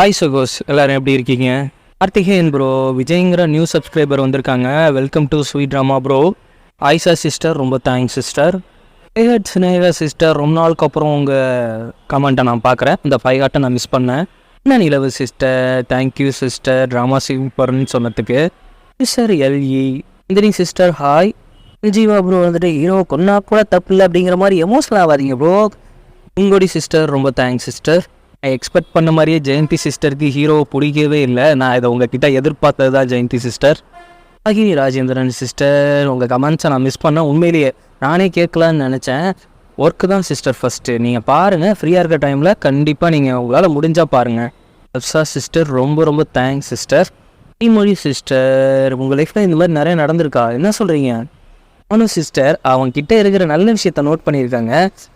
Hi சகோஸ் எல்லோரும் எப்படி இருக்கீங்க? கார்த்திகேயன் ப்ரோ விஜய்ங்கிற நியூ சப்ஸ்கிரைபர் வந்திருக்காங்க. Welcome to sweet drama bro Ayesha sister ரொம்ப தேங்க்ஸ் சிஸ்டர் ஏஹட் ஸ்னேகா சிஸ்டர் ரொம்ப நாளுக்கு அப்புறம் உங்கள் கமெண்ட்டை நான் பார்க்குறேன். இந்த ஃபைவ் ஹார்ட்டை நான் மிஸ் பண்ணேன். என்ன Nilavu sister thank you sister drama சூப்பர்னு சொன்னதுக்கு. சிஸ்டர் எல்இ இந்திரிங் சிஸ்டர் ஹாய் ஜீவா ப்ரோ வந்துட்டு ஹீரோ கொன்னா கூட தப்பு இல்லை அப்படிங்கிற மாதிரி எமோஷனல் ஆகாதீங்க ப்ரோ உங்களுடைய சிஸ்டர் ரொம்ப தேங்க்ஸ் சிஸ்டர் நான் எக்ஸ்பெக்ட் பண்ண மாதிரியே ஜெயந்தி சிஸ்டருக்கு ஹீரோவை பிடிக்கவே இல்லை. நான் இதை உங்ககிட்ட எதிர்பார்த்தது தான் ஜெயந்தி சிஸ்டர் அகினி ராஜேந்திரன் சிஸ்டர் உங்கள் கமெண்ட்ஸை நான் மிஸ் பண்ணேன். உண்மையிலேயே நானே கேட்கலான்னு நினச்சேன். ஒர்க்கு தான் சிஸ்டர் ஃபஸ்ட்டு நீங்கள் பாருங்கள் ஃப்ரீயாக இருக்க டைமில் கண்டிப்பாக நீங்கள் உங்களால் முடிஞ்சால் பாருங்கள் அப்சா சிஸ்டர் ரொம்ப ரொம்ப தேங்க்ஸ் சிஸ்டர் மொழி சிஸ்டர் உங்கள் லைஃப்பில் இந்த மாதிரி நிறைய நடந்திருக்கா? என்ன சொல்கிறீங்க அனு சிஸ்டர் அவங்க கிட்ட இருக்கிற நல்ல விஷயத்த நோட் பண்ணியிருக்காங்க.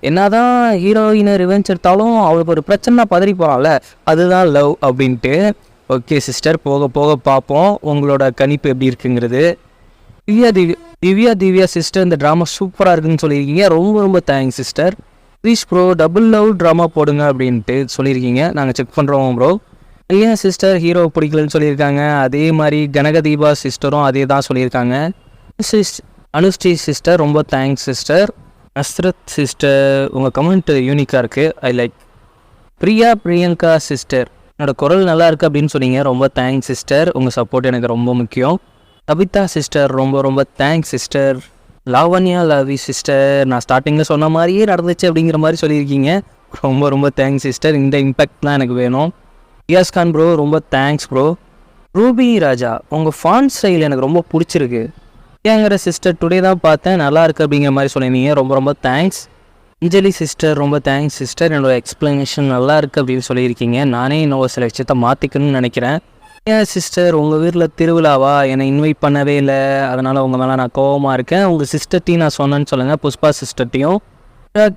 என்னதான் ஹீரோயினை ரிவெஞ்ச் எடுத்தாலும் அவளுக்கு ஒரு பிரச்சனை பதறி போகலாம்ல அதுதான் லவ் அப்படின்ட்டு. ஓகே சிஸ்டர் போக போக பார்ப்போம். உங்களோட கணிப்பு எப்படி இருக்குங்கிறது. திவ்யா திவ்யா திவ்யா திவ்யா சிஸ்டர் இந்த ட்ராமா சூப்பராக இருக்குன்னு சொல்லியிருக்கீங்க. ரொம்ப ரொம்ப thanks sister please bro double love drama போடுங்க அப்படின்ட்டு சொல்லியிருக்கீங்க. நாங்கள் செக் பண்ணுறோம் ப்ரோ ஏன் சிஸ்டர் ஹீரோ பிடிக்கலன்னு சொல்லியிருக்காங்க? அதே மாதிரி கனகதீபா சிஸ்டரும் அதே தான் சொல்லியிருக்காங்க. சிஸ் அனுஸ்ரீ சிஸ்டர் ரொம்ப தேங்க்ஸ் சிஸ்டர் அஸ்ரத் சிஸ்டர் உங்கள் கமெண்ட் யூனிக்காக இருக்குது I like Priya Priyanka sister என்னோடய குரல் நல்லா இருக்குது அப்படின்னு சொன்னீங்க. ரொம்ப தேங்க்ஸ் சிஸ்டர் உங்கள் சப்போர்ட் எனக்கு ரொம்ப முக்கியம். கவிதா சிஸ்டர் ரொம்ப ரொம்ப thanks sister Lavanya Lavi sister நான் ஸ்டார்டிங்கில் சொன்ன மாதிரியே நடந்துச்சு அப்படிங்கிற மாதிரி சொல்லியிருக்கீங்க. ரொம்ப ரொம்ப தேங்க்ஸ் சிஸ்டர் இந்த இம்பேக்ட்லாம் எனக்கு வேணும். ரியாஸ் கான் ப்ரோ ரொம்ப தேங்க்ஸ் ப்ரோ ரூபி ராஜா உங்கள் ஃபான் ஸ்டைல் எனக்கு ரொம்ப பிடிச்சிருக்கு. ஏங்கிற சிஸ்டர் டுடே தான் பார்த்தேன். நல்லா இருக்குது அப்படிங்கிற மாதிரி சொல்லியிருந்தீங்க. ரொம்ப ரொம்ப தேங்க்ஸ் அஞ்சலி சிஸ்டர் ரொம்ப தேங்க்ஸ் சிஸ்டர் என்னோட எக்ஸ்ப்ளனேஷன் நல்லா இருக்குது அப்படின்னு சொல்லியிருக்கீங்க. நானே இன்னும் சில விஷயத்தை மாற்றிக்கணும்னு நினைக்கிறேன். ஏன் சிஸ்டர் உங்கள் வீட்டில் திருவிழாவா? என்னை இன்வைட் பண்ணவே இல்லை. அதனால் உங்கள் மேலே நான் கோவமாக இருக்கேன். உங்கள் சிஸ்டர்ட்டையும் நான் சொன்னேன்னு சொல்லுங்கள் புஷ்பா சிஸ்டர்ட்டையும்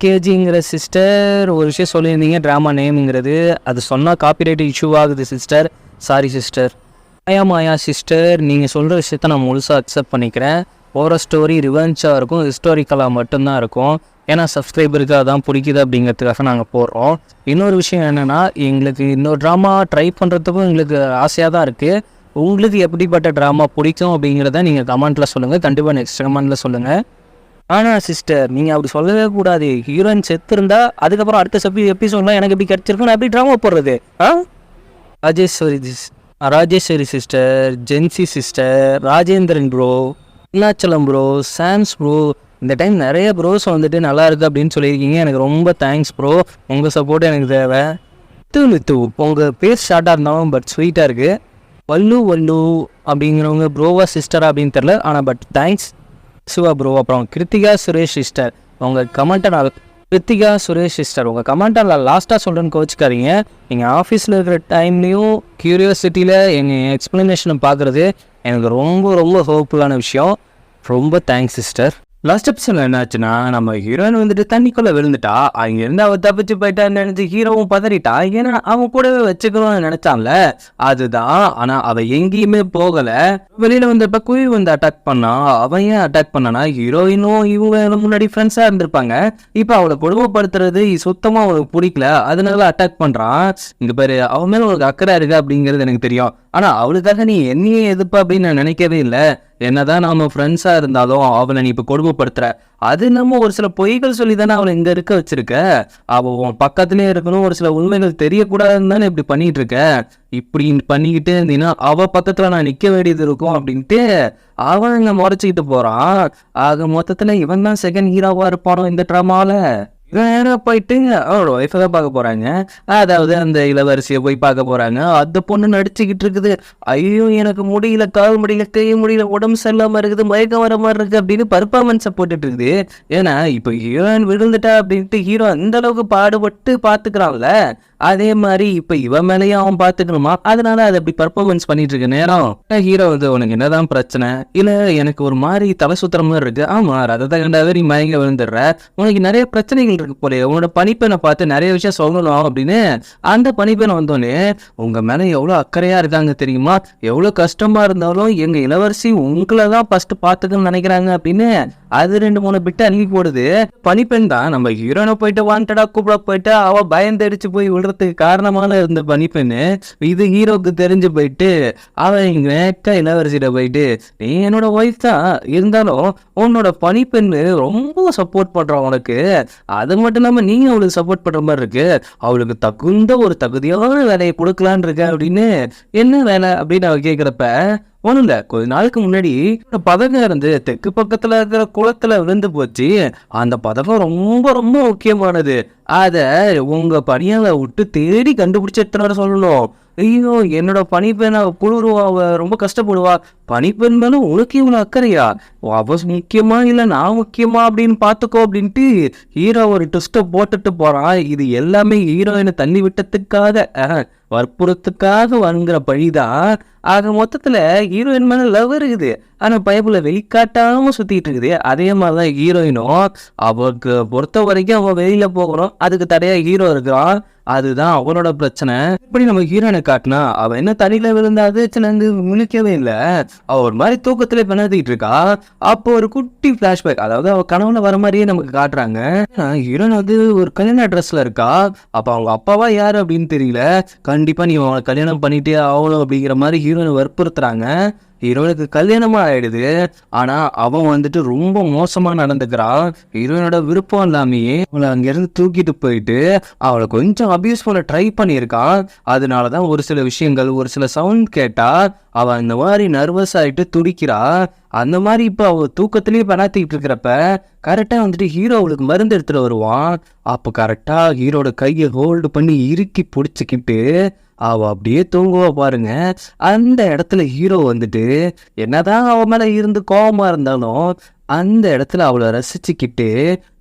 கேஜிங்கிற சிஸ்டர் ஒரு விஷயம் சொல்லியிருந்தீங்க. ட்ராமா நேம்ங்கிறது அது சொன்னால் காப்பிரைட் இஷ்யூ ஆகுது sister sorry sister Maya Maya sister நீங்கள் சொல்கிற விஷயத்த நான் முழுசாக அக்செப்ட் பண்ணிக்கிறேன். போகிற ஸ்டோரி ரிவெஞ்சாக இருக்கும் ஹிஸ்டாரிக்கலாக மட்டும்தான் இருக்கும். ஏன்னா சப்ஸ்கிரைபருக்கு அதான் பிடிக்குது அப்படிங்கிறதுக்காக நாங்கள் போடுறோம் இன்னொரு விஷயம் என்னென்னா எங்களுக்கு இன்னொரு ட்ராமா ட்ரை பண்ணுறதுக்கும் எங்களுக்கு ஆசையாக தான் இருக்குது உங்களுக்கு எப்படிப்பட்ட ட்ராமா பிடிக்கும் அப்படிங்கிறத நீங்கள் கமெண்ட்டில் சொல்லுங்கள் கண்டிப்பாக நெக்ஸ்ட் கமெண்ட்டில் சொல்லுங்கள் ஆனால் சிஸ்டர் நீங்கள் அப்படி சொல்லவே கூடாது. ஹீரோயின் செத்து இருந்தால் அதுக்கப்புறம் அடுத்த சப்பி எபிசோட்லாம் எனக்கு எப்படி கிடச்சிருக்கும் நான் எப்படி ட்ராமா போடுறது? ஆ? Rajeshwari this Rajeshwari sister Jency sister Rajendran bro Arunachalam bro Sams bro இந்த டைம் நிறைய ப்ரோஸ் வந்துட்டு நல்லா இருக்குது அப்படின்னு சொல்லியிருக்கீங்க. எனக்கு ரொம்ப தேங்க்ஸ் ப்ரோ உங்கள் சப்போர்ட் எனக்கு தேவை. நித்து நித்து உங்கள் பேர் ஷார்ட்டாக இருந்தாலும் பட் ஸ்வீட்டாக இருக்குது வல்லு வல்லு அப்படிங்கிறவங்க ப்ரோவா சிஸ்டரா அப்படின்னு தெரில ஆனால் பட் தேங்க்ஸ் சிவா ப்ரோ அப்புறம் கிருத்திகா சுரேஷ் சிஸ்டர் உங்கள் கமெண்ட்டை நான் கிருத்திகா சுரேஷ் சிஸ்டர். உங்கள் கமெண்ட்டை லாஸ்ட்டாக சொல்கிறேன்னு கோச்சிக்காதீங்க. நீங்கள் ஆஃபீஸில் இருக்கிற டைம்லேயும் க்யூரியாசிட்டியில் எங்கள் எக்ஸ்ப்ளனேஷனை பார்க்குறது எனக்கு ரொம்ப ரொம்ப ஹோப்ஃபுல்லான விஷயம். ரொம்ப தேங்க்ஸ் சிஸ்டர் லாஸ்ட் எபிசோட்ல என்னாச்சுன்னா நம்ம ஹீரோயின் வந்துட்டு தண்ணிக்குள்ள விழுந்துட்டா அங்க இருந்து அவ தப்பிச்சு போயிட்டான்னு நினைச்சு ஹீரோவும் பதறிட்டா ஏன்னா அவன் கூடவே வச்சுக்கணும்னு நினைச்சான்ல. அதுதான். ஆனா அவ எங்கேயுமே போகல. வெளியில வந்தப்ப குயி வந்து அட்டாக் பண்ணா அவன் ஏன் அட்டாக் பண்ணனா ஹீரோயினும் இவங்க முன்னாடி ஃப்ரெண்ட்ஸா இருந்திருப்பாங்க. இப்ப அவளை கொடுமைப்படுத்துறது சுத்தமா அவனுக்கு பிடிக்கல. அதனால அட்டாக் பண்றான். இங்க பாரு அவன் மேல உனக்கு அக்கறை இருக்கு அப்படிங்கிறது எனக்கு தெரியும். ஆனா அவளுக்காக நீ என்னையே எதுப்பா அப்படின்னு நான் நினைக்கவே இல்லை. என்னதான் நாம ஃப்ரெண்ட்ஸா இருந்தாலும் அவளை நீ இப்ப கொடுமைப்படுத்துற. அது நம்ம ஒரு சில பொய்கள் சொல்லி தானே அவளை இங்க இருக்க வச்சிருக்க. அவள் உன் பக்கத்துலயே இருக்கணும் ஒரு சில உண்மைகள் தெரியக்கூடாதுன்னு தானே இப்படி பண்ணிட்டு இருக்க இப்படி பண்ணிக்கிட்டே இருந்தீங்கன்னா அவ பக்கத்துல நான் நிக்க வேண்டியது இருக்கும் அப்படின்ட்டு அவன் இங்க முறைச்சிக்கிட்டு போறான். ஆக மொத்தத்துல இவன் தான் செகண்ட் ஹீரோவா இருப்பானோ இந்த ட்ராமால இவன் நேரா போயிட்டு அவரோட ஒய்ஃபை தான் பார்க்க போறாங்க. அதாவது அந்த இளவரசியை போய் பார்க்க போறாங்க. அந்த பொண்ணு நடிச்சுக்கிட்டு இருக்குது. ஐயோ எனக்கு முடியல கால் முடியல கை முடியல உடம்பு சரியில்லாம இருக்குது மயக்கம் வர மாதிரி இருக்கு அப்படின்னு பர்ஃபார்மன்ஸை போட்டுட்டு இருக்குது ஏன்னா இப்போ ஹீரோயின் விழுந்துட்டா அப்படின்ட்டு ஹீரோ அந்த அளவுக்கு பாடுபட்டு பாத்துக்கிறான்ல அதே மாதிரி இப்ப இவன் மேலேயும் அவன் பாத்துக்கணுமா அதனால அதை அப்படி பர்ஃபார்மன்ஸ் பண்ணிட்டு இருக்க நேரம். ஹீரோ வந்து உனக்கு என்னதான் பிரச்சனை? இல்ல எனக்கு ஒரு மாதிரி தலை சுத்துற மாதிரி இருக்கு. ஆமா ரதத்தை கண்டாவே நீ மயங்க விழுந்துடுற. உனக்கு நிறைய பிரச்சனைகள் விஷயங்கள் இருக்கு போலே உன்னோட பணிப்பெண்ணை பார்த்து நிறைய விஷயம் சொல்லணும் அப்படின்னு அந்த பணிப்பெண் வந்தோடனே உங்க மேல எவ்வளோ அக்கறையா இருக்காங்க தெரியுமா? எவ்வளவு கஷ்டமா இருந்தாலும் எங்க இளவரசி உங்களை தான் ஃபஸ்ட்டு பார்த்துக்கணும்னு நினைக்கிறாங்க அப்படின்னு அது ரெண்டு மூணு பிட்டு அணுகி போடுது. பனிப்பெண் தான் நம்ம ஹீரோனை போயிட்டு வாண்டடா கூப்பிட போயிட்டு அவ பயந்தடிச்சு போய் விடுறதுக்கு காரணமான இருந்த பனிப்பெண்ணு இது ஹீரோக்கு தெரிஞ்சு போயிட்டு அவன் இங்க நேக்கா இளவரசிட்ட போயிட்டு நீ என்னோட ஒய்ஃப் தான். இருந்தாலும் உன்னோட பனிப்பெண்ணு ரொம்ப சப்போர்ட் பண்றான் உனக்கு. அது மட்டும் இல்லாம நீங்கள் அவளுக்கு சப்போர்ட் பண்ற மாதிரி இருக்கு. அவளுக்கு தகுந்த ஒரு தகுதியான வேலையை கொடுக்கலான் இருக்க அப்படின்னு என்ன வேலை அப்படின்னு அவள் கேக்குறப்ப ஒன்றும் இல்லை. கொஞ்ச நாளுக்கு முன்னாடி பதகம் இருந்து தெற்கு பக்கத்துல இருக்கிற குளத்துல விழுந்து போச்சு. அந்த பதகம் ரொம்ப ரொம்ப முக்கியமானது. அதை உங்க பணியாள விட்டு தேடி கண்டுபிடிச்சு எடுத்துட்டு சொல்லணும். ஐயோ என்னோட பனிப்பெண் அவ குளிருவா ரொம்ப கஷ்டப்படுவா. பனிப்பெண் மேலே உனக்கு இவ்வளோ அக்கறையா? அவ முக்கியமா இல்லை நான் முக்கியமா அப்படின்னு பார்த்துக்கோ அப்படின்ட்டு ஹீரோ ஒரு ட்விஸ்ட்டை போட்டுட்டு போகிறான் இது எல்லாமே ஹீரோயினை தள்ளி விட்டதுக்காக வற்புறத்துக்காக வற்புறுத்துக்காக வாங்குற பழிதான். ஆக மொத்தத்தில் ஹீரோயின் மேலே லவ் இருக்குது. ஆனால் பைபிளை வெளிக்காட்டாம சுற்றிட்டு இருக்குது. அதே மாதிரி தான் ஹீரோயினும் அவருக்கு பொறுத்த வரைக்கும் அவன் வெளியில போகணும். அதுக்கு தடையா ஹீரோ இருக்கிறான். அதுதான் அவனோட பிரச்சனை. இப்படி நம்ம ஹீரோனை காட்டினா அவன் என்ன தண்ணியில விழுந்தாது சின்னந்து முழிக்கவே இல்லை. அவ ஒரு மாதிரி தூக்கத்துல பிணத்திக்கிட்டு இருக்கா. அப்போ ஒரு குட்டி ஃப்ளாஷ்பேக் அதாவது அவள் கனவுல வர மாதிரியே நமக்கு காட்டுறாங்க. ஹீரோன் வந்து ஒரு கல்யாண ட்ரெஸ்ல இருக்கா. அப்போ அவங்க அப்பாவா யாரு அப்படின்னு தெரியல. கண்டிப்பாக நீ அவனை கல்யாணம் பண்ணிட்டே ஆகணும் அப்படிங்கிற மாதிரி ஹீரோனை வற்புறுத்துறாங்க. ஹீரோனுக்கு கல்யாணமா ஆயிடுது. ஆனா அவன் வந்துட்டு ரொம்ப மோசமா நடந்துக்கிறான். ஹீரோனோட விருப்பம் இல்லாமையே அவளை அங்கேருந்து தூக்கிட்டு போயிட்டு அவளை கொஞ்சம் அபியூஸ் பண்ண ட்ரை பண்ணியிருக்கான். அதனாலதான் ஒரு சில விஷயங்கள் ஒரு சில சவுண்ட் கேட்டா அவள் அந்த மாதிரி நர்வஸ் ஆயிட்டு துடிக்கிறா. அந்த மாதிரி இப்போ அவ தூக்கத்திலேயே பெணாத்திக்கிட்டு இருக்கிறப்ப கரெக்டாக வந்துட்டு ஹீரோ அவளுக்கு மருந்து எடுத்துட்டு வருவான். அப்போ கரெக்டாக ஹீரோட கையை ஹோல்டு பண்ணி இறுக்கி பிடிச்சிக்கிட்டு அவ அப்படியே தூங்குவா பாருங்க. அந்த இடத்துல ஹீரோ வந்துட்டு என்னதான் அவ மேல இருந்து கோபமா இருந்தாலும் அந்த இடத்துல அவளை ரசிச்சுக்கிட்டு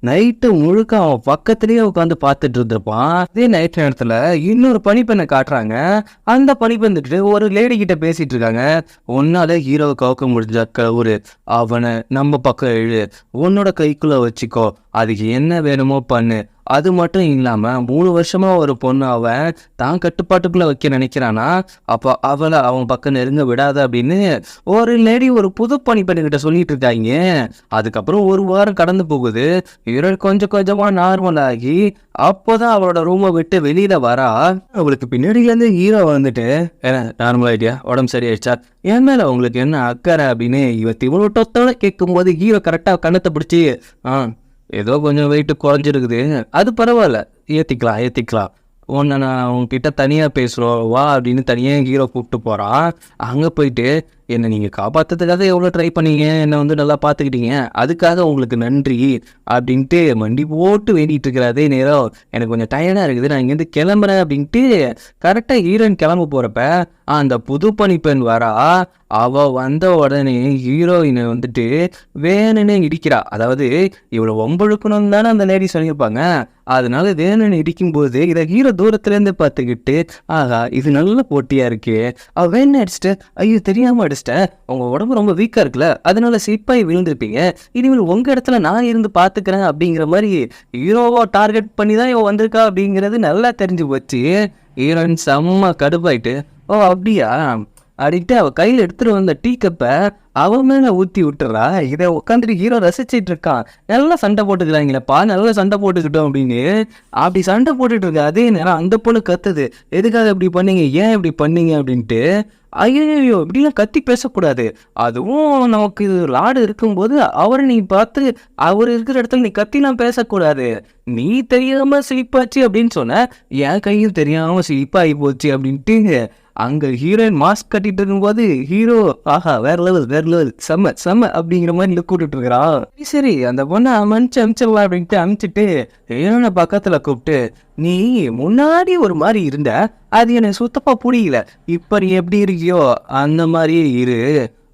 நைட்டு முழுக்க அவன் பக்கத்துலயே உட்காந்து பார்த்துட்டு இருந்திருப்பான். அதே நைட் நேரத்துல இன்னொரு பனிப்பெண்ணை காட்டுறாங்க. அந்த பனிப்பெண்ணுட்டு ஒரு லேடி கிட்ட பேசிட்டு இருக்காங்க. உன்னால ஹீரோவை கவுக்க முடிஞ்ச கவுரு அவனை நம்ம பக்கம் எழு உன்னோட கைக்குள்ள வச்சுக்கோ. அதுக்கு என்ன வேணுமோ பண்ணு. அது மட்டும் இல்லாம மூணு வருஷமா ஒரு பொண்ணு அவன் தான் கட்டுப்பாட்டுக்குள்ள வைக்க நினைக்கிறானா? அப்போ அவளை அவன் பக்கம் நெருங்க விடாத அப்படின்னு ஒரு லேடி ஒரு புது பணி பணிப்பெண்ணுகிட்ட சொல்லிட்டு இருக்காங்க. அதுக்கப்புறம் ஒரு வாரம் கடந்து போகுது. இவரல் கொஞ்சம் கொஞ்சமா நார்மல் ஆகி அப்போதான் அவளோட ரூமை விட்டு வெளியில வரா. அவளுக்கு பின்னாடியிலேருந்து ஹீரோ வந்துட்டு ஏன்னா நார்மல் ஐடியா உடம்பு சரியாயிடுச்சா? என் மேல உங்களுக்கு என்ன அக்கறை? அப்படின்னு இவ திவளோட்டத்தோட கேட்கும்போது ஹீரோ கரெக்டாக கண்ணத்தை பிடிச்சி ஆ ஏதோ கொஞ்சம் வெயிட்டு குறைஞ்சிருக்குது. அது பரவாயில்ல. ஏற்றிக்கலாம் ஏற்றிக்கலாம் உன்னை நான் உங்ககிட்ட தனியாக பேசுகிறோம் வா அப்படின்னு தனியாக ஹீரோ கூப்பிட்டு போகிறான் அங்கே போயிட்டு என்னை நீங்கள் காப்பாற்றுறதுக்காக எவ்வளோ ட்ரை பண்ணீங்க? என்னை வந்து நல்லா பார்த்துக்கிட்டீங்க அதுக்காக உங்களுக்கு நன்றி அப்படின்ட்டு மண்டி போட்டு வேண்டிகிட்டு இருக்கிற அதே நேரம் எனக்கு கொஞ்சம் டயர்டாக இருக்குது. நான் இங்கேருந்து கிளம்புறேன் அப்படின்ட்டு கரெக்டாக ஹீரோயின் கிளம்ப போகிறப்ப அந்த புது பணிப்பெண் வரா. அவள் வந்த உடனே ஹீரோயினை வந்துட்டு வேணுன்னு இடிக்கிறா. அதாவது இவ்வளோ ஒம்பழுக்கணும் தானே அந்த லேடி சொல்லியிருப்பாங்க. அதனால வேணுன்னு இடிக்கும்போது இதை ஹீரோ தூரத்துலேருந்து பார்த்துக்கிட்டு ஆகா இது நல்ல போட்டியாக இருக்கு. அவள் வேணும் அடிச்சிட்டு ஐயோ தெரியாமல் அடிச்சிட்டேன் உங்கள் உடம்பு ரொம்ப வீக்காக இருக்குல்ல. அதனால சிப்பாய் விழுந்திருப்பீங்க. இனிமேல் உங்கள் இடத்துல நான் இருந்து பார்த்துக்கிறேன் அப்படிங்கிற மாதிரி ஹீரோவை டார்கெட் பண்ணி தான் இவன் வந்திருக்கா அப்படிங்கிறது நல்லா தெரிஞ்சு போச்சு. ஹீரோயின் செம்ம கடுப்பாயிட்டு ஓ அப்படியா? அப்படின்ட்டு அவள் கையில் எடுத்துகிட்டு வந்த டீ கப்பை அவன் மேல ஊத்தி விட்டுறா. இதை உட்காந்துட்டு ஹீரோ ரசிச்சிட்டு இருக்கான். நல்லா சண்டை போட்டுக்கிறாங்களேப்பா. நல்லா சண்டை போட்டுக்கிட்டோம் அப்படின்னு. அப்படி சண்டை போட்டுட்டு இருக்க அதே நேரம் அந்த பொண்ணு கத்துது. எதுக்காக இப்படி பண்ணீங்க? ஏன் இப்படி பண்ணீங்க? அப்படின்ட்டு. ஐயோ இப்படிலாம் கத்தி பேசக்கூடாது. அதுவும் நமக்கு இது லாடு இருக்கும்போது அவரை நீ பார்த்து அவர் இருக்கிற இடத்துல நீ கத்திலாம் பேசக்கூடாது. நீ தெரியாம சிலிப்பாச்சு அப்படின்னு சொன்ன என் கையும் தெரியாம சிலிப்பாகி போச்சு அப்படின்ட்டு. அங்கே ஹீரோயின் மாஸ்க் கட்டிட்டு இருக்கும்போது ஹீரோ ஆஹா வேற லெவல் வேற லெவல் செம்ம செம்ம அப்படிங்கிற மாதிரி இந்த கூப்பிட்டு இருக்கிறான் சரி, சரி அந்த பொண்ணை அமைச்சு அமிச்சிடலாம் அப்படின்ட்டு அனுப்பிச்சிட்டு ஹீரோனை பக்கத்துல கூப்பிட்டு நீ முன்னாடி ஒரு மாதிரி இருந்த அது எனக்கு சுத்தப்பா பிடிக்கல இப்ப நீ எப்படி இருக்கியோ அந்த மாதிரியே இரு.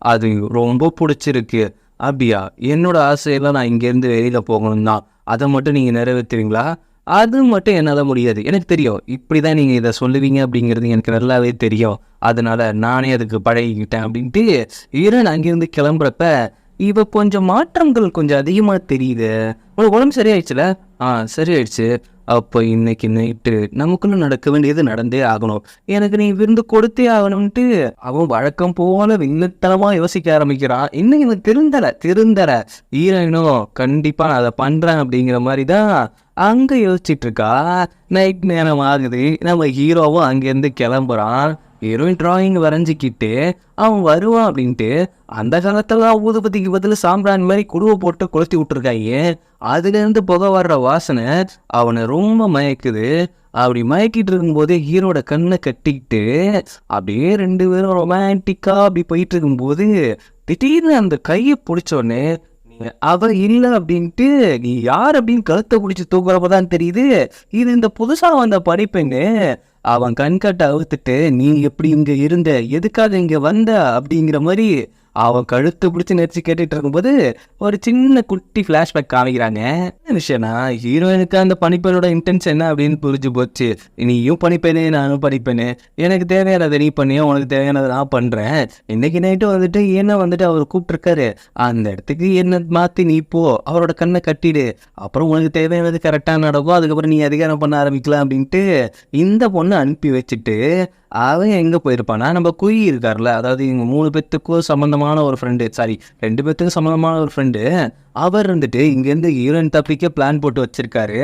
அது ரொம்ப பிடிச்சிருக்கு. அப்படியா? என்னோட ஆசையெல்லாம் நான் இங்கேருந்து வெளியில போகணும் தான் அதை மட்டும் நீங்க நிறைவேற்றுவீங்களா? அது மட்டும் என்னால் முடியாது. எனக்கு தெரியும். இப்படி தான் நீங்கள் இதை சொல்லுவீங்க அப்படிங்கிறது எனக்கு நல்லாவே தெரியும். அதனால் நானே அதுக்கு பழகிக்கிட்டேன் அப்படின்ட்டு ஈரன் அங்கேருந்து கிளம்புறப்ப இவ கொஞ்சம் மாற்றங்கள் கொஞ்சம் அதிகமாக தெரியுது. உனக்கு உடம்பு சரியாயிடுச்சுல? ஆ சரியாயிடுச்சு. அப்போ இன்னைக்கு நைட்டு நமக்குள்ள நடக்க வேண்டியது நடந்தே ஆகணும். எனக்கு நீ விருந்து கொடுத்தே ஆகணும்ட்டு அவன் வழக்கம் போல வில்லத்தனமா யோசிக்க ஆரம்பிக்கிறான் இன்னும் இவன் திருந்தலை திருந்தலை. ஈரனும் கண்டிப்பா நான் அதை பண்றேன் அப்படிங்கிற மாதிரி தான் அங்கே யோசிச்சுட்டு இருக்கா நைட் நேரம் ஆகுது. நம்ம ஹீரோவும் அங்கேருந்து கிளம்புறான். ஹீரோயின் டிராயிங் வரைஞ்சிக்கிட்டு அவன் வருவான் அப்படின்ட்டு அந்த காலத்தில் ஊதுபதிக்கு பதில் சாம்பிராணி மாதிரி குடுவை போட்டு கொளுத்தி விட்டுருக்காங்க அதுலேருந்து புகை வர்ற வாசனை அவனை ரொம்ப மயக்குது. அப்படி மயக்கிட்டு இருக்கும்போதே ஹீரோட கண்ணை கட்டிக்கிட்டு அப்படியே ரெண்டு பேரும் ரொமான்டிக்காக அப்படி போயிட்டு இருக்கும்போது திடீர்னு அந்த கையை பிடிச்சோடனே அவ இல்ல அப்படின்ட்டு நீ யார் அப்படின்னு கழுத்தை பிடிச்சி தூக்குறப்பதான் தெரியுது. இது இந்த புதுசா வந்த படிப்பெண்ணு. அவன் கண்கட்டை அவுத்துட்டு நீ எப்படி இங்க இருந்த? எதுக்காக இங்க வந்த? அப்படிங்கிற மாதிரி அவன் கழுத்து பிடிச்சி நெரிச்சு கேட்டுட்டு இருக்கும்போது ஒரு சின்ன குட்டி ஃப்ளாஷ்பேக் காமிக்கிறாங்க. என்ன விஷயம்னா ஹீரோயினுக்கு அந்த பனிப்பெண்ணோட இன்டென்ஷன் என்ன அப்படின்னு புரிஞ்சு போச்சு. நீயும் பனிப்பெண்ணே நானும் பனிப்பெண்ணு எனக்கு தேவையானதை நீ பண்ணியோ உனக்கு தேவையானதை நான் பண்ணுறேன் இன்னைக்கு நைட்டு வந்துட்டு என்ன வந்துட்டு அவர் கூப்பிட்டுருக்காரு. அந்த இடத்துக்கு என்ன மாற்றி நீ போ அவரோட கண்ணை கட்டிடு. அப்புறம் உனக்கு தேவையானது கரெக்டாக நடக்கும். அதுக்கப்புறம் நீ அதிகாரம் பண்ண ஆரம்பிக்கலாம் அப்படின்ட்டு இந்த பொண்ணை அனுப்பி வச்சுட்டு அவன் எங்கே போயிருப்பானா நம்ம குயி இருக்கார்ல அதாவது இவங்க மூணு பேத்துக்கும் சம்மந்தமான ஒரு ஃப்ரெண்டு சாரி ரெண்டு பேர்த்துக்கும் சம்மந்தமான ஒரு ஃப்ரெண்டு அவர் வந்துட்டு இங்கேருந்து ஹீரோயின் தப்பிக்க பிளான் போட்டு வச்சிருக்காரு.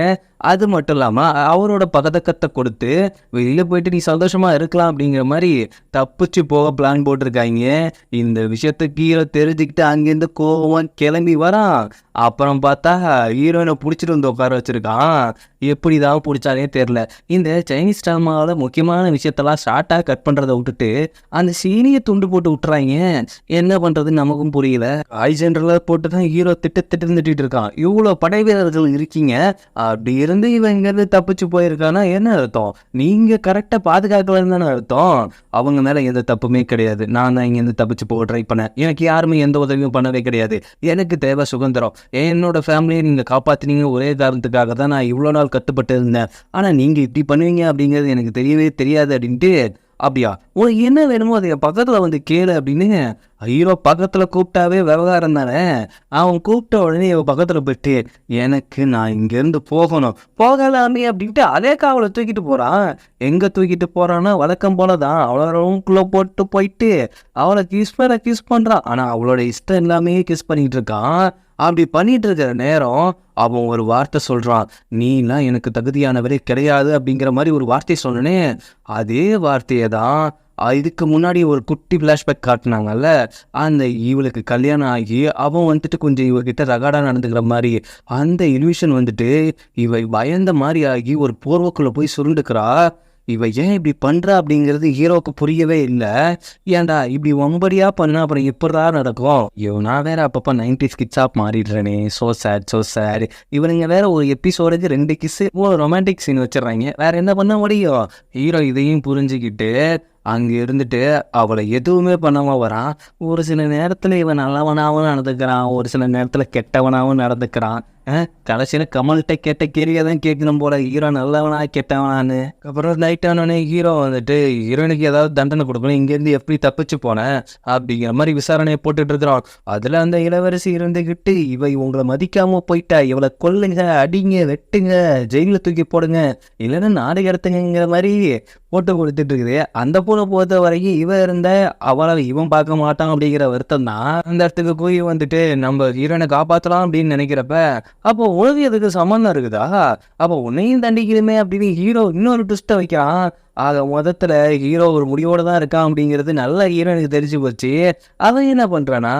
அது மட்டும் இல்லாமல் அவரோட பதக்கத்தை கொடுத்து வெளியில் போயிட்டு நீ சந்தோஷமா இருக்கலாம் அப்படிங்கிற மாதிரி தப்பிச்சு போக பிளான் போட்டிருக்காங்க. இந்த விஷயத்துக்கு ஹீரோ தெரிஞ்சுக்கிட்டு அங்கேருந்து கோவம் கிளம்பி வரான். அப்புறம் பார்த்தா ஹீரோயினை பிடிச்சிட்டு வந்து உட்கார வச்சுருக்கான். எப்படி தான் பிடிச்சாலே தெரில இந்த சைனீஸ் ட்ராமாவில் முக்கியமான விஷயத்தெல்லாம் ஷார்ட்டாக கட் பண்ணுறதை விட்டுட்டு அந்த சீனியை துண்டு போட்டு விட்டுறாங்க. என்ன பண்ணுறதுன்னு நமக்கும் புரியல. காய் ஜென்ரலாக போட்டு தான் ஹீரோ திட்டு திட்டு திட்டிட்டு இருக்கான் இவ்வளோ படை வீரர்கள் இருக்கீங்க. அப்படி இருந்து இவன் இங்கேருந்து தப்பிச்சு போயிருக்கானா என்ன அர்த்தம்? நீங்கள் கரெக்டாக பாதுகாக்கலன்னு தானே அர்த்தம்? அவங்க மேலே எந்த தப்புமே கிடையாது. நான் தான் இங்கேருந்து தப்பிச்சு போக ட்ரை பண்ணேன். எனக்கு யாருமே எந்த உதவியும் பண்ணவே கிடையாது. எனக்கு தேவை சுதந்திரம். என்னோட ஃபேமிலியை நீங்கள் காப்பாற்றினீங்க ஒரே காரணத்துக்காக தான் நான் இவ்வளோ நாள் கட்டுப்பட்டு இருந்தேன். ஆனால் நீங்கள் இப்படி பண்ணுவீங்க அப்படிங்கிறது எனக்கு தெரியவே தெரியாது அப்படின்ட்டு அப்படியா உனக்கு என்ன வேணுமோ அதை என் பக்கத்தில் வந்து கேளு அப்படின்னு ஐயோ பக்கத்தில் கூப்பிட்டாவே விவகாரம் தானே? அவன் கூப்பிட்ட உடனே இவன் பக்கத்தில் போயிட்டு எனக்கு நான் இங்கேருந்து போகணும். போகலாமே அப்படின்ட்டு அதே காவலை தூக்கிட்டு போகிறான் எங்கே தூக்கிட்டு போகிறான்னா வழக்கம் போல தான் அவளை ரூம்குள்ளே போட்டு போயிட்டு அவளை கிஸ் பண்ண கிஸ் பண்ணுறான் ஆனால் அவளோட இஷ்டம் எல்லாமே கிஸ் பண்ணிகிட்டு இருக்கான். அப்படி பண்ணிட்டு இருக்கிற நேரம் அவன் ஒரு வார்த்தை சொல்கிறான் நீலாம் எனக்கு தகுதியானவரே கிடையாது அப்படிங்கிற மாதிரி ஒரு வார்த்தையை சொன்னனே. அதே வார்த்தையை தான் இதுக்கு முன்னாடி ஒரு குட்டி ஃப்ளாஷ்பேக் காட்டினாங்கல்ல அந்த இவளுக்கு கல்யாணம் ஆகி அவன் வந்துட்டு கொஞ்சம் இவகிட்ட ரகாடாக நடந்துக்கிற மாதிரி அந்த இல்யூஷன் வந்துட்டு இவை பயந்த மாதிரி ஆகி ஒரு போர்வக்குள்ளே போய் சுருண்டுக்கிறா. இவன் ஏன் இப்படி பண்ணுறா அப்படிங்கிறது ஹீரோக்கு புரியவே இல்லை. ஏன்டா இப்படி ஒன்படியாக பண்ணா அப்புறம் எப்படிதான் நடக்கும்? இவனா வேற அப்பப்போ நைன்டி ஸ்கிட்ஸாக மாறிடுறேனே. சோ சேட் சோ சேட் இவனுங்க வேற ஒரு எபிசோடுக்கு ரெண்டு கிஸ் ஓ ரொமான்டிக் சீன் வச்சிடறாங்க. வேற என்ன பண்ண முடியும்? ஹீரோ இதையும் புரிஞ்சுக்கிட்டு அங்கே இருந்துட்டு அவளை எதுவுமே பண்ணாமல் வரான். ஒரு சில நேரத்தில் இவன் நல்லவனாகவும் நடந்துக்கிறான். ஒரு சில நேரத்தில் கெட்டவனாகவும் நடந்துக்கிறான். கடைசியில் கமல்கிட்ட கேட்ட கேள்வியை தான் கேட்கணும் போல. ஹீரோ நல்லவனா கெட்டவனான்னு. அப்புறம் நைட் ஆனோடனே ஹீரோ வந்துட்டு ஹீரோனுக்கு ஏதாவது தண்டனை கொடுக்கணும் இங்கேருந்து எப்படி தப்பிச்சு போனேன் அப்படிங்கிற மாதிரி விசாரணையை போட்டுட்டு இருக்கிறான். அதில் அந்த இளவரசி இருந்துக்கிட்டு இவை உங்களை மதிக்காம போயிட்டா இவளை கொல்லுங்க அடிங்க வெட்டுங்க ஜெயிலில் தூக்கி போடுங்க இல்லைன்னா நாடு கடத்துங்கிற மாதிரி போட்டு கொடுத்துட்டு இருக்குது. அந்த பொண்ணை பொறுத்த வரைக்கும் இவன் இருந்த அவளை இவன் பார்க்க மாட்டான் அப்படிங்கிற வருத்தம் தான் அந்த இடத்துக்கு போய் வந்துட்டு நம்ம ஹீரோனை காப்பாற்றலாம் அப்படின்னு நினைக்கிறப்ப அப்போ உனக்கு எதுக்கு சம்மந்தம் இருக்குதா? அப்போ உன்னையும் தண்டிக்கணுமே அப்படின்னு ஹீரோ இன்னொரு ட்விஸ்ட்டை வைக்கிறான். ஆக மொதத்தில் ஹீரோ ஒரு முடிவோடு தான் இருக்கான் அப்படிங்கிறது நல்ல ஹீரோ எனக்கு தெரிஞ்சு போச்சு. அவன் என்ன பண்ணுறான்னா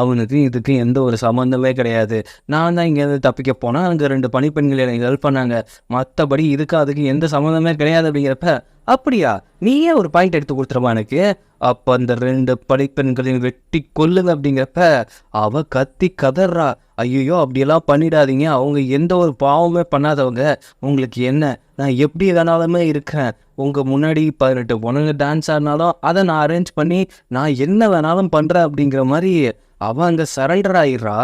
அவனுக்கு இதுக்கு எந்த ஒரு சம்மந்தமே கிடையாது. நான் தான் இங்கேருந்து தப்பிக்க போனால் அங்கே ரெண்டு பணிப்பெண்கள் எனக்கு ஹெல்ப் பண்ணாங்க. மற்றபடி இதுக்கு அதுக்கு எந்த சம்மந்தமே கிடையாது அப்படிங்கிறப்ப அப்படியா? நீயே ஒரு பாயிண்ட் எடுத்து கொடுத்துருவா எனக்கு. அப்போ அந்த ரெண்டு படிப்பெண்களையும் வெட்டி கொல்லுங்க அப்படிங்கிறப்ப அவ கத்தி கதறா. ஐயோ அப்படியெல்லாம் பண்ணிடாதீங்க. அவங்க எந்த ஒரு பாவமே பண்ணாதவங்க. உங்களுக்கு என்ன? நான் எப்படி வேணாலுமே இருக்கேன் உங்கள் முன்னாடி பதினெட்டு பொண்ணுங்க டான்ஸ் ஆடினாலும் அதை நான் அரேஞ்ச் பண்ணி நான் என்ன வேணாலும் பண்ணுறேன் அப்படிங்கிற மாதிரி அவன் அங்கே சரண்டர் ஆயிடுறா.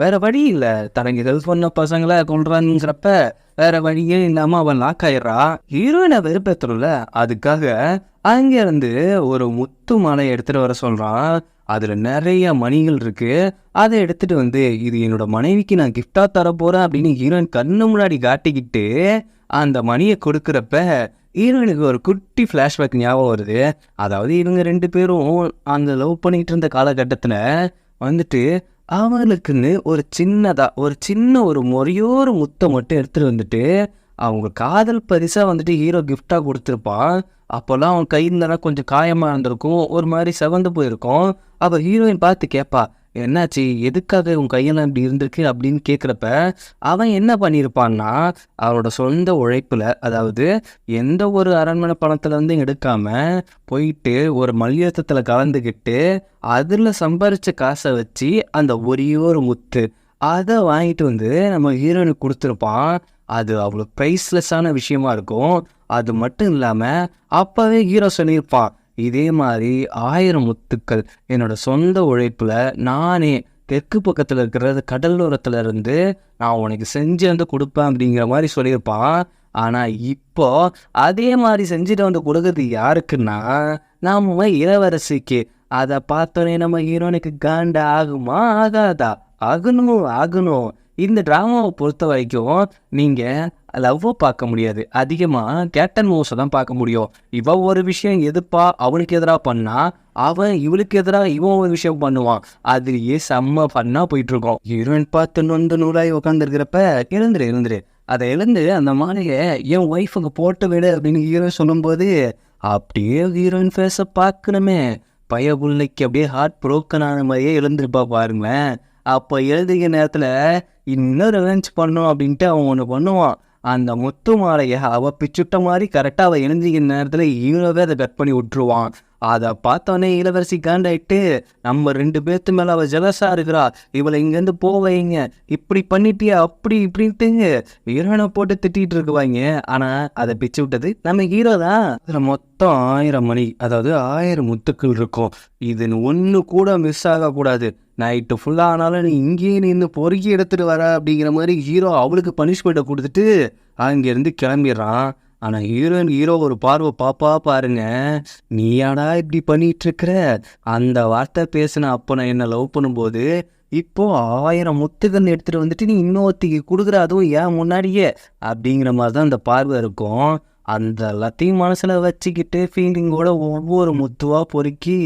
வேற வழி இல்லை. தனக்கு ஹெல்ப் பண்ண பசங்களை கொள்றாங்கிறப்ப வேற வழியே இல்லாமல் அவன் லாக் ஆயிடுறா. ஹீரோயினை வெறுப்பேற்றுல அதுக்காக அங்கேருந்து ஒரு முத்து மாலை எடுத்துகிட்டு வர சொல்கிறான் அதில் நிறைய மணிகள் இருக்கு. அதை எடுத்துட்டு வந்து இது என்னோட மனைவிக்கு நான் கிஃப்டாக தரப்போகிறேன் அப்படின்னு ஹீரோயின் கண்ணு முன்னாடி காட்டிக்கிட்டு அந்த மணியை கொடுக்குறப்ப ஹீரோயினுக்கு ஒரு குட்டி ஃப்ளாஷ்பேக் ஞாபகம் வருது. அதாவது இவங்க ரெண்டு பேரும் அந்த லவ் பண்ணிட்டு இருந்த காலகட்டத்தில் வந்துட்டு அவங்களுக்குன்னு ஒரு சின்னதாக ஒரு சின்ன ஒரு முறையோரு முத்தை மட்டும் எடுத்துகிட்டு வந்துட்டு அவங்க காதல் பரிசாக வந்துட்டு ஹீரோ கிஃப்டாக கொடுத்துருப்பான். அப்போல்லாம் அவன் கையிலலாம் கொஞ்சம் காயமாக இருந்திருக்கும். ஒரு மாதிரி செவந்து போயிருக்கும். அப்போ ஹீரோயின் பார்த்து கேட்பா என்னாச்சு? எதுக்காக உன் கையெல்லாம் இப்படி இருந்திருக்கு அப்படின்னு கேட்குறப்ப அவன் என்ன பண்ணியிருப்பான்னா அவனோட சொந்த உழைப்பில் அதாவது எந்த ஒரு அரண்மனை பணத்துல இருந்து எடுக்காம போயிட்டு ஒரு மல்யுத்தத்தில் கலந்துக்கிட்டு அதில் சம்பாரித்த காசை வச்சு அந்த ஒரே ஒரு முத்து அதை வாங்கிட்டு வந்து நம்ம ஹீரோனுக்கு கொடுத்துருப்பான். அது அவ்வளோ ப்ரைஸ்லெஸ்ஸான விஷயமா இருக்கும். அது மட்டும் இல்லாமல் அப்போவே ஹீரோ சொல்லியிருப்பான் இதே மாதிரி ஆயிரம் முத்துக்கள் என்னோட சொந்த உழைப்பில் நானே தெற்கு பக்கத்தில் இருக்கிற கடலோரத்துல இருந்து நான் உனக்கு செஞ்சு வந்து கொடுப்பேன் அப்படிங்கிற மாதிரி சொல்லியிருப்பான். ஆனால் இப்போ அதே மாதிரி செஞ்சுட்டு வந்து கொடுக்குறது யாருக்குன்னா நம்ம இளவரசிக்கு. அதை பார்த்தோன்னே நம்ம ஹீரோனுக்கு காண்ட ஆகுமா? ஆகாதா? ஆகணும் ஆகணும். இந்த ட்ராமாவை பொறுத்த வரைக்கும் நீங்கள் லவ்வை பார்க்க முடியாது. அதிகமாக கேப்டன் மூவ்ஸை தான் பார்க்க முடியும். இவன் ஒரு விஷயம் எதுப்பா? அவனுக்கு எதிராக பண்ணால் அவன் இவளுக்கு எதிராக இவன் ஒரு விஷயம் பண்ணுவான். அதுலேயே செம்ம பண்ணால் போயிட்டுருக்கோம். ஹீரோயின் பார்த்து நொந்து நூலாய் உட்காந்துருக்கிறப்ப எழுந்துரு எழுந்துரு. அதை எழுந்து அந்த மாலையை என் ஒய்ஃபுக்கு போட்டு விடு அப்படின்னு ஹீரோ சொல்லும்போது அப்படியே ஹீரோயின் ஃபேஸை பார்க்கணுமே. பைய புள்ளைக்கு அப்படியே ஹார்ட் புரோக்கன் ஆன மாதிரியே எழுந்திருப்பா பாருங்களேன். அப்போ எழுதுகிற நேரத்தில் இன்னும் ரிவெஞ்ச் பண்ணும் அப்படின்ட்டு அவன் ஒன்று பண்ணுவான். அந்த முத்து மாலையை அவள் பிச்சுட்ட மாதிரி கரெக்டாக அவள் எழுந்திக்கிற நேரத்தில் ஹீரோவே அதை கட் பண்ணி விட்டுருவான். அதை பார்த்தோன்னே இளவரசி காண்டாயிட்டு நம்ம ரெண்டு பேர்த்து மேலே அவள் ஜலசாக இருக்கிறா. இவளை இங்கேருந்து போவைங்க இப்படி பண்ணிட்டியா? அப்படி இப்படின்ட்டுங்க ஹீரோனை போட்டு திட்டிகிட்டு இருக்குவாங்க. ஆனால் அதை பிச்சு விட்டது நம்ம ஹீரோ தான். அதில் மொத்தம் ஆயிரம் மணி அதாவது ஆயிரம் முத்துக்கள் இருக்கும். இது ஒன்று கூட மிஸ் ஆகக்கூடாது. நைட்டு ஃபுல்லாக ஆனாலும் நீ இங்கேயே நின்று பொறுக்கி எடுத்துகிட்டு வர அப்படிங்கிற மாதிரி ஹீரோ அவளுக்கு பனிஷ்மெண்ட்டை கொடுத்துட்டு அங்கேருந்து கிளம்பிடுறான். ஆனால் ஹீரோயின் ஹீரோ ஒரு பார்வை பாப்பா பாருங்க. நீயாடா இப்படி பண்ணிட்டு இருக்கிற அந்த வார்த்தை பேசின அப்போ நான் என்னை லவ் பண்ணும்போது இப்போ ஆயிரம் முத்துகள் எடுத்துகிட்டு வந்துட்டு நீ இன்னொருத்திக்கு கொடுக்குற அதுவும் ஏன் முன்னாடியே அப்படிங்கிற மாதிரி தான் அந்த பார்வை இருக்கும். அந்த எல்லாத்தையும் மனசில் வச்சுக்கிட்டு ஃபீலிங்கோட ஒவ்வொரு முத்துவாக பொறுக்கி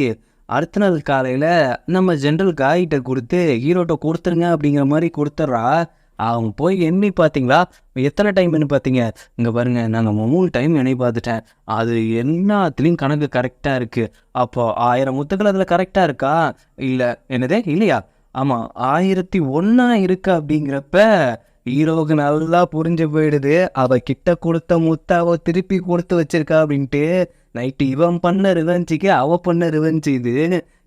அடுத்த நாள் காலையில் நம்ம ஜென்ரல் காய்கிட்ட கொடுத்து ஹீரோட்ட கொடுத்துருங்க அப்படிங்கிற மாதிரி கொடுத்துட்றா. அவங்க போய் எண்ணி பார்த்தீங்களா எத்தனை டைம் எண்ணி பார்த்தீங்க இங்கே பாருங்க நாங்கள் மூணு டைம் எண்ணி பார்த்துட்டேன் அது எல்லாத்துலேயும் கணக்கு கரெக்டாக இருக்குது அப்போது ஆயிரம் முத்துக்கள் அதில் கரெக்டாக இருக்கா? இல்லை என்னதே? இல்லையா? ஆமாம் ஆயிரத்தி ஒன்றா இருக்கு அப்படிங்கிறப்ப ஹீரோவுக்கு நல்லா புரிஞ்சு போயிடுது. அவ கிட்ட கொடுத்த முத்தாவை திருப்பி கொடுத்து வச்சிருக்கா அப்படின்ட்டு நைட்டு இவன் பண்ண ரிவெஞ்சுக்கு அவ பண்ண ரிவெஞ்சு இது.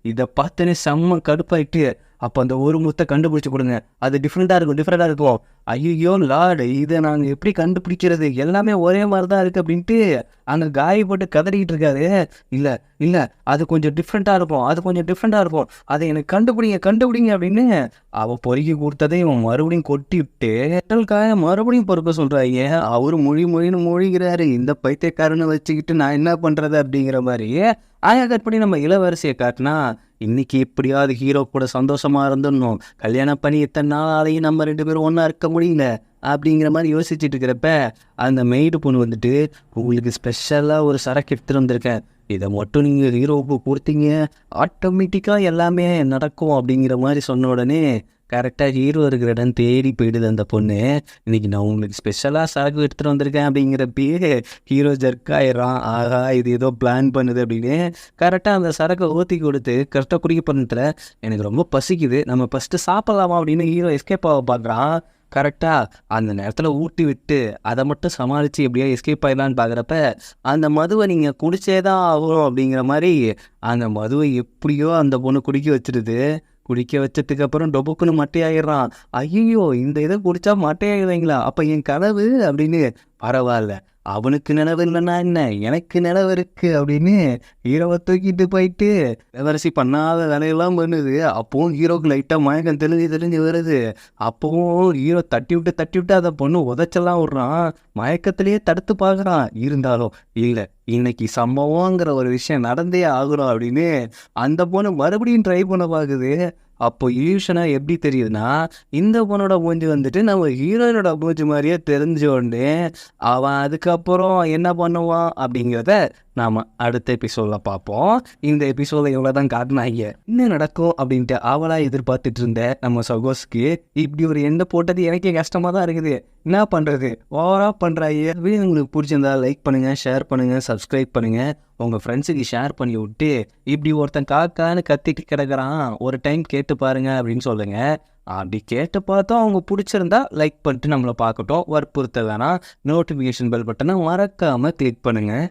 இதை பார்த்தனே செம்ம கடுப்பாயிட்டு அப்போ அந்த ஒரு முத்தை கண்டுபிடிச்சி கொடுங்க. அது டிஃப்ரெண்ட்டாக இருக்கும் டிஃப்ரெண்ட்டாக இருக்கும். ஐயோ லார்டு இதை நாங்கள் எப்படி கண்டுபிடிக்கிறது? எல்லாமே ஒரே மாதிரி தான் இருக்குது அப்படின்ட்டு அங்கே காயப்பட்டு கதறிக்கிட்டு இருக்காரு. இல்லை இல்லை அது கொஞ்சம் டிஃப்ரெண்ட்டாக இருக்கும் அது கொஞ்சம் டிஃப்ரெண்ட்டாக இருக்கும். அதை எனக்கு கண்டுபிடிங்க கண்டுபிடிங்க அப்படின்னு அவள் பொறுக்கி கொடுத்ததை இவன் மறுபடியும் கொட்டி விட்டு மறுபடியும் பொறுக்க சொல்கிறாங்க அவர் மொழி மொழின்னு மொழிகிறாரு. இந்த பைத்தியக்காரனை வச்சுக்கிட்டு நான் என்ன பண்ணுறது அப்படிங்கிற மாதிரி ஆயா கட் பண்ணி நம்ம இளவரசியை காட்டினா இன்னைக்கு எப்படியாவது ஹீரோ கூட சந்தோஷமாக இருந்துடணும். கல்யாணம் பண்ணி இத்தனை நாள் நம்ம ரெண்டு பேரும் ஒன்றா இருக்க முடியல அப்படிங்கிற மாதிரி யோசிச்சுட்டு இருக்கிறப்ப அந்த மெய்டு பொண்ணு வந்துட்டு உங்களுக்கு ஸ்பெஷலாக ஒரு சரக்கு எடுத்துகிட்டு வந்திருக்கேன். இதை மட்டும் நீங்கள் ஹீரோவுக்கு கொடுத்தீங்க. ஆட்டோமேட்டிக்காக எல்லாமே நடக்கும் அப்படிங்கிற மாதிரி சொன்ன உடனே கரெக்டாக ஹீரோ இருக்கிற இடம் தேடி போயிடுது அந்த பொண்ணு. இன்றைக்கி நான் உங்களுக்கு ஸ்பெஷலாக சரக்கு எடுத்துகிட்டு வந்திருக்கேன் அப்படிங்கிறப்பயே ஹீரோ ஜர்க்காயிரான் ஆஹா இது ஏதோ பிளான் பண்ணுது அப்படின்னு கரெக்டாக அந்த சரக்கை ஊற்றி கொடுத்து கரெக்டாக குடிக்க பண்ணத்தில் எனக்கு ரொம்ப பசிக்குது. நம்ம ஃபஸ்ட்டு சாப்பிட்லாமா அப்படின்னு ஹீரோ எஸ்கேப் ஆக பார்க்குறான். கரெக்டாக அந்த நேரத்தில் ஊட்டி விட்டு அதை மட்டும் சமாளித்து எப்படியோ எஸ்கேப் ஆயிடலான்னு பார்க்குறப்ப அந்த மதுவை நீங்கள் குடிச்சே தான் ஆகும் அப்படிங்கிற மாதிரி அந்த மதுவை எப்படியோ அந்த பொண்ணு குடிக்க வச்சிருது. குடிக்க வச்சதுக்கு அப்புறம் டொபுக்குன்னு மட்டையாயிடுறான். ஐயோ இந்த இதை குடிச்சா மட்டையாயிடுவீங்களா? அப்போ என் கனவு அப்படின்னு பரவாயில்ல. அவனுக்கு நினைவு இல்லைன்னா என்ன? எனக்கு நினைவு இருக்கு அப்படின்னு ஹீரோவை தூக்கிட்டு போயிட்டு விவரசி பண்ணாத வேலையெல்லாம் பண்ணுது. அப்பவும் ஹீரோக்கு லைட்டாக மயக்கம் தெளிஞ்சு தெளிஞ்சு வருது. அப்பவும் ஹீரோ தட்டி விட்டு தட்டி விட்டு அதை பொண்ணு உதச்செல்லாம் விட்றான். மயக்கத்திலேயே தடுத்து பார்க்குறான். இருந்தாலும் இல்லை இன்னைக்கு சம்பவங்கிற ஒரு விஷயம் நடந்தே ஆகிறோம் அப்படின்னு அந்த பொண்ணு மறுபடியும் ட்ரை பண்ண பார்க்குது. அப்போ இல்யூஷனா எப்படி தெரியுதுன்னா இந்த பொண்ணோட மூஞ்சி வந்துட்டு நம்ம ஹீரோயினோட மூஞ்சி மாதிரியே தெரிஞ்ச உடனே அவன் அதுக்கப்புறம் என்ன பண்ணுவான் அப்படிங்கிறத நாம் அடுத்த எபிசோடில் பார்ப்போம். இந்த எபிசோடில் இவ்வளோ தான் காட்டினாங்க. என்ன நடக்கும் அப்படின்ட்டு அவளாக எதிர்பார்த்துட்டு இருந்த நம்ம சகோஸ்க்கு இப்படி ஒரு எண்ணை போட்டது எனக்கே கஷ்டமாக தான் இருக்குது. என்ன பண்ணுறது ஓவராக பண்ணுறாங்க வீடியோ உங்களுக்கு பிடிச்சிருந்தா லைக் பண்ணுங்கள் ஷேர் பண்ணுங்கள் சப்ஸ்கிரைப் பண்ணுங்கள் உங்கள் ஃப்ரெண்ட்ஸுக்கு ஷேர் பண்ணி விட்டு இப்படி ஒருத்தன் காக்கான்னு கத்திட்டு கிடக்குறான் ஒரு டைம் கேட்டு பாருங்கள் அப்படின்னு சொல்லுங்கள் அப்படி கேட்டு பார்த்தோம் அவங்க பிடிச்சிருந்தா லைக் பண்ணிட்டு நம்மளை பார்க்கட்டும். வற்புறுத்த வேணாம். நோட்டிஃபிகேஷன் பெல் பட்டனை மறக்காமல் கிளிக் பண்ணுங்கள்